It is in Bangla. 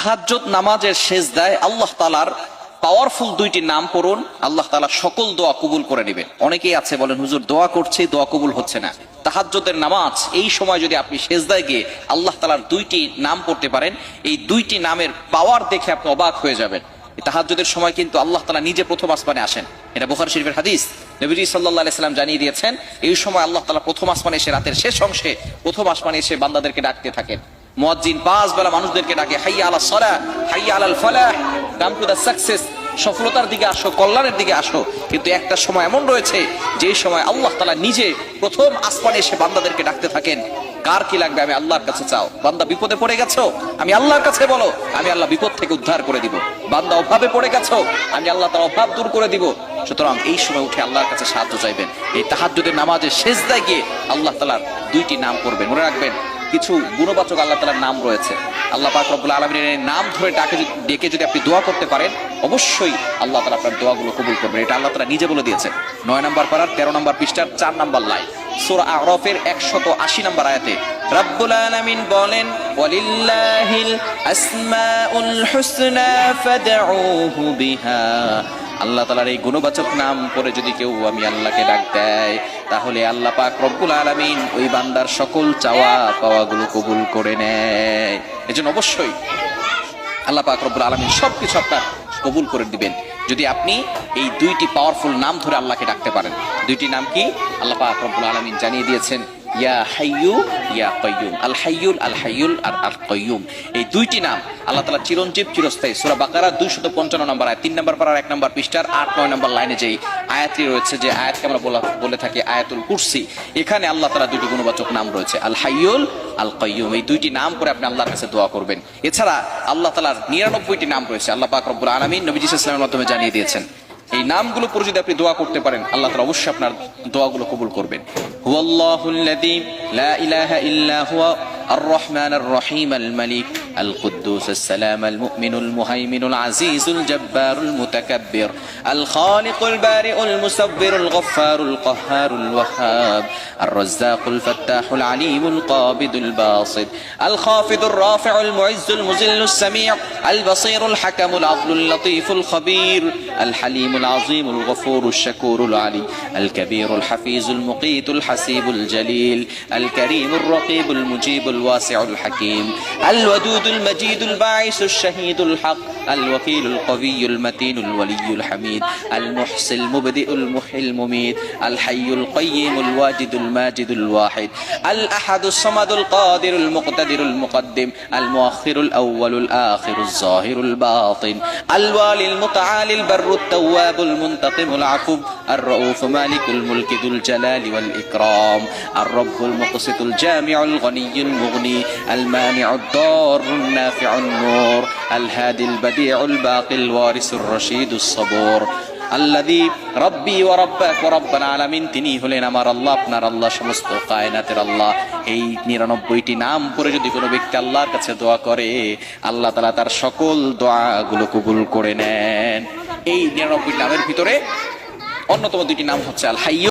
তাহাজ্জুদ নামাজের শেষ দেয় আল্লাহ তালার পাওয়ারফুল দুইটি নাম পড়ুন। আল্লাহ তালা সকল দোয়া কবুল করে নেবেন। অনেকেই আছে বলেন, হুজুর, দোয়া করছে, দোয়া কবুল হচ্ছে না। তাহাজ্জুদের নামাজ, এই সময় যদি আপনি সেজদায় গিয়ে আল্লাহ তালার দুইটি নাম পড়তে পারেন, এই দুইটি নামের পাওয়ার দেখে আপনি অবাক হয়ে যাবেন। তাহাজ্জুদের সময় কিন্তু আল্লাহ তালা নিজে প্রথম আসমানে আসেন। এটা বুখার শরীফের হাদিস। নবীজি সাল্লাহ সাল্লাম জানিয়ে দিয়েছেন, এই সময় আল্লাহ তালা প্রথম আসমানে এসে রাতের শেষ অংশে প্রথম আসমানে এসে বান্দাদেরকে ডাকতে থাকেন। মুয়াজ্জিন পাঁচ বেলা মানুষদেরকে ডাকে, হাইয়া আলা সলা, হাইয়া আলাল ফালাহ কাম টু দ্য সাকসেস সফলতার দিকে আসো, কল্যাণের দিকে আসো। কিন্তু একটা সময় এমন রয়েছে যে সময় আল্লাহ তালা নিজে প্রথম আসমানে এসে বান্দাদেরকে ডাকতে থাকেন, কার কি লাগবে? আমি আল্লাহর কাছে চাও। বান্দা বিপদে পড়ে গেছো? আমি আল্লাহর কাছে বলো, আমি আল্লাহ বিপদ থেকে উদ্ধার করে দিব। বান্দা অভাবে পড়ে গেছো? আমি আল্লাহ তার অভাব দূর করে দিব। সুতরাং এই সময় উঠে আল্লাহর কাছে সাহায্য চাইবেন। এই তাহাজ্জুদের নামাজে শেষ দায় গিয়ে আল্লাহ তালার দুইটি নাম করবেন। মনে রাখবেন কিছু গুণবাচক আল্লাহ তালার নাম রয়েছে। আল্লাহ পাক রব্বুল আলমিনের নাম ধরে ডাকে ডেকে যদি আপনি দোয়া করতে পারেন, অবশ্যই আল্লাহ তালা আপনার দোয়াগুলো কবুল করবেন। এটা আল্লাহ তালা নিজে বলে দিয়েছে। নয় নম্বর পাড়ার তেরো নম্বর পৃষ্ঠার, চার নম্বর লাইন। সুরা আরফের একশত আশি নম্বর আয়াতে রব্বুল আলামিন বলেন, ওয়ালিল্লাহিল আসমাউল হুসনা ফাদউহু বিহা। আল্লাহ তালার এই গুণবাচক নাম করে যদি কেউ আমি আল্লাহকে ডাক দেয়, তাহলে আল্লাহ পাক রব্বুল আলামিন ওই বান্দার সকল চাওয়া পাওয়াগুলো কবুল করে নেয়। এজন্য অবশ্যই আল্লাহ পাক রব্বুল আলামিন সবকিছু আপনার কবুল করে দিবেন। যদি আপনি এই দুইটি পাওয়ারফুল নাম ধরে আল্লাহকে ডাকতে পারেন, দুইটি নাম কি? আল্লাহ পাক রব্বুল আলামিন জানিয়ে দিয়েছেন ইয়া হাইয়ু, ইয়া কয়্যুম আল হাইয়ুল আল হাইয়ুল, আর আল কয়্যুম এই দুইটি নাম আল্লাহ তাআলা চিরঞ্জীব, চিরস্থায়ী। সূরা বাকারা 255 নম্বর তিন নম্বর পারার এক নম্বর পৃষ্ঠার আট, নয় নম্বর লাইনে যেই আয়াতটি রয়েছে, যে আয়াতকে আমরা বলা, বলে থাকি আয়াতুল কুরসি, এখানে আল্লাহ তাআলা দুটি গুণবাচক নাম রয়েছে। আল হাইয়ুল, আল কয়্যুম এই দুইটি নাম করে আপনি আল্লাহর কাছে দোয়া করবেন। এছাড়া আল্লাহ তাআলার নিরানব্বইটি নাম রয়েছে। আল্লাহ পাক রব্বুল আলামিন নবী ইসলামের মাধ্যমে জানিয়ে দিয়েছেন। এই নামগুলো পরে যদি আপনি দোয়া করতে পারেন, আল্লাহ তালা অবশ্যই আপনার দোয়াগুলো কবুল করবেন। হুয়াল্লাহুল্লাযী লা ইলাহা ইল্লাহ আর রহমান আর রহিম আল মালিক القدوس السلام المؤمن المهيمن العزيز الجبار المتكبر الخالق البارئ المصبر الغفار القهار الوهاب الرزاق الفتاح العليم القابض الباسط الخافض الرافع المعز المذل السميع البصير الحكم العدل اللطيف الخبير الحليم العظيم الغفور الشكور العلي الكبير الحفيظ المقيت الحسيب الجليل الكريم الرقيب المجيب الواسع الحكيم الودود المجيد الباعث الشهيد الحق. الوكيل القوي المتين الولي الحميد المحصي المبدئ المحيي المميت الحي القيم الواجد الماجد الواحد الأحد الصمد القادر المقتدر المقدم المؤخر الأول الآخر الظاهر الباطن الوالي المتعالي البر التواب المنتقم العفو الرؤوف مالك الملك ذو الجلال والإكرام الرب المقسط الجامع الغني المغني المانع الضار النافع النور الهادي البديع الباقي الوارث الرشيد الصبور আল্লাদি রব্বি ও রব্বাক ও রব্বানা আলামিন তিনি হলেন আমার আল্লাহ আপনার আল্লাহ সমস্ত কায়নাতের আল্লাহ এই নিরানব্বইটি নাম করে যদি কোনো ব্যক্তি আল্লাহর কাছে দোয়া করে আল্লাহ তালা তার সকল দোয়াগুলো কবুল করে নেন এই নিরানব্বই নামের ভিতরে অন্যতম দুইটি নাম হচ্ছে আল হাইয়্যু